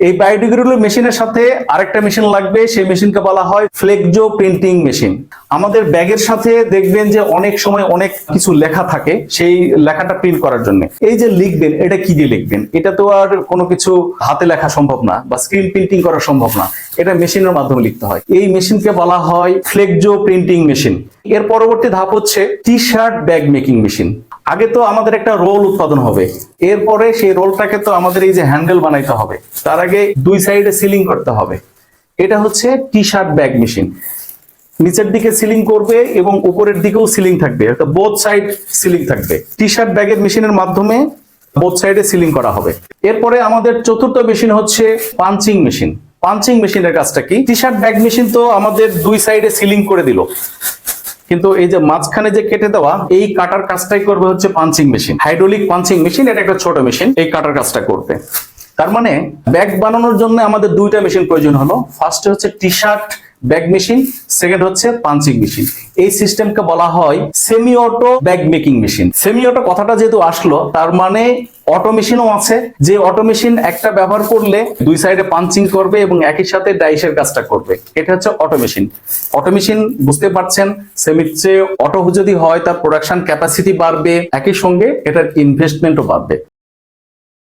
এই বায়োডিগ্রেডেবল মেশিনের সাথে আরেকটা মেশিন লাগবে, সেই মেশিনকে বলা হয় ফ্লেকজো প্রিন্টিং মেশিন আমাদের ব্যাগের সাথে দেখবেন যে অনেক সময় অনেক কিছু লেখা থাকে সেই লেখাটা প্রিন্ট করার জন্য। এই যে লিখবেন, এটা কি দিয়ে লিখবেন? এটা তো আর কোনো কিছু হাতে লেখা সম্ভব না বা স্ক্রিন প্রিন্টিং করা সম্ভব না। এটা মেশিনের মাধ্যমে লিখতে হয়। এই মেশিনকে বলা হয় ফ্লেকজো প্রিন্টিং মেশিন এর পরবর্তী ধাপ হচ্ছে T shirt bag making machine আগে তো আমাদের একটা রোল উৎপাদন হবে। এরপরে সেই রোলটাকে তো আমাদের এই যে হ্যান্ডেল বানাইতে হবে। তার আগে দুই সাইডে সিলিং করতে হবে। এটা হচ্ছে টি শার্ট ব্যাগ মেশিন। নিচের দিকে সিলিং করবে এবং উপরের দিকেও সিলিং থাকবে। একটা বোথ সাইড সিলিং থাকবে। টি শার্ট ব্যাগের মেশিনের মাধ্যমে বোথ সাইডে সিলিং করা হবে। এরপরে আমাদের চতুর্থ মেশিন হচ্ছে পাঞ্চিং মেশিন। পাঞ্চিং মেশিনের কাজটা কি? টি শার্ট ব্যাগ মেশিন তো আমাদের দুই সাইডে সিলিং করে দিল। কিন্তু এই যে মাঝখানে যে কেটে দেওয়া, এই কাটার কাজটাই করবে হচ্ছে punching machine hydraulic punching machine এটা একটা ছোট মেশিন এই কাটার কাজটা করবে। তার মানে ব্যাগ বানানোর জন্য আমাদের দুইটা মেশিন প্রয়োজন হলো। ফার্স্ট হচ্ছে T shirt bag machine second হচ্ছে পাঞ্চিং মেশিন এই সিস্টেমকে বলা হয় semi auto bag making machine semi auto কথাটা যেহেতু আসলো, তার মানে অটো মেশিনও আছে। যে অটো মেশিন একটা ব্যবহার করলে দুই সাইডে পাঞ্চিং করবে এবং একই সাথে ডাইসের কাজটা করবে। এটা হচ্ছে অটো মেশিন অটো মেশিন বুঝতে পারছেন সেমির চেয়ে অটো যদি হয়, তার প্রোডাকশন ক্যাপাসিটি বাড়বে। একই সঙ্গে এটার ইনভেস্টমেন্টও বাড়বে।